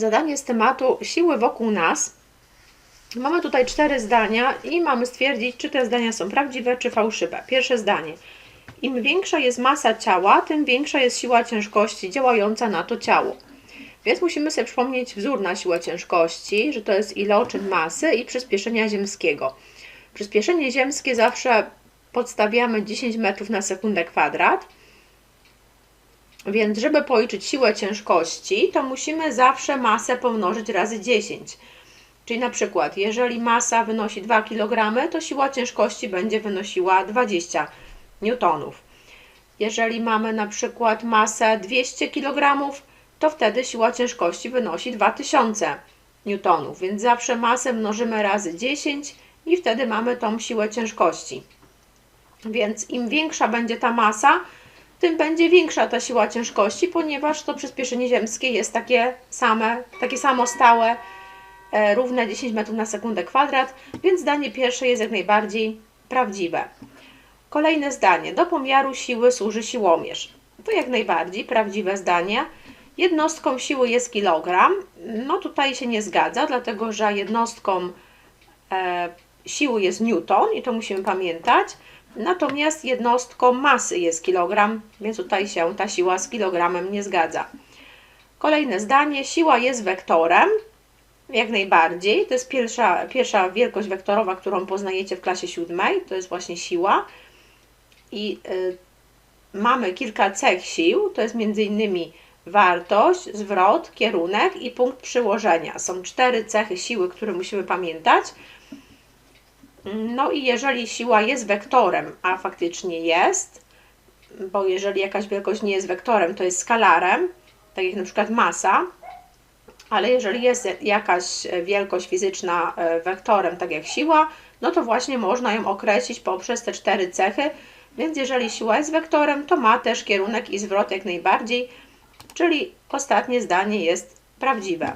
zadanie z tematu siły wokół nas. Mamy tutaj cztery zdania i mamy stwierdzić, czy te zdania są prawdziwe, czy fałszywe. Pierwsze zdanie. Im większa jest masa ciała, tym większa jest siła ciężkości działająca na to ciało. Więc musimy sobie przypomnieć wzór na siłę ciężkości, że to jest iloczyn masy i przyspieszenia ziemskiego. Przyspieszenie ziemskie zawsze podstawiamy 10 metrów na sekundę kwadrat. Więc żeby policzyć siłę ciężkości, to musimy zawsze masę pomnożyć razy 10. Czyli na przykład, jeżeli masa wynosi 2 kg, to siła ciężkości będzie wynosiła 20 newtonów. Jeżeli mamy na przykład masę 200 kg, to wtedy siła ciężkości wynosi 2000 newtonów. Więc zawsze masę mnożymy razy 10 i wtedy mamy tą siłę ciężkości. Więc im większa będzie ta masa, tym będzie większa ta siła ciężkości, ponieważ to przyspieszenie ziemskie jest takie same, takie samo stałe, e, równe 10 metrów na sekundę kwadrat, więc zdanie pierwsze jest jak najbardziej prawdziwe. Kolejne zdanie. Do pomiaru siły służy siłomierz. To jak najbardziej prawdziwe zdanie. Jednostką siły jest kilogram. No tutaj się nie zgadza, dlatego że jednostką e, siły jest newton i to musimy pamiętać. Natomiast jednostką masy jest kilogram, więc tutaj się ta siła z kilogramem nie zgadza. Kolejne zdanie. Siła jest wektorem. Jak najbardziej. To jest pierwsza, pierwsza wielkość wektorowa, którą poznajecie w klasie siódmej. To jest właśnie siła. I y, mamy kilka cech sił. To jest m.in. wartość, zwrot, kierunek i punkt przyłożenia. Są cztery cechy siły, które musimy pamiętać. No i jeżeli siła jest wektorem, a faktycznie jest, bo jeżeli jakaś wielkość nie jest wektorem, to jest skalarem, tak jak na przykład masa, ale jeżeli jest jakaś wielkość fizyczna e, wektorem, tak jak siła, no to właśnie można ją określić poprzez te cztery cechy. Więc jeżeli siła jest wektorem, to ma też kierunek i zwrot jak najbardziej, czyli ostatnie zdanie jest prawdziwe.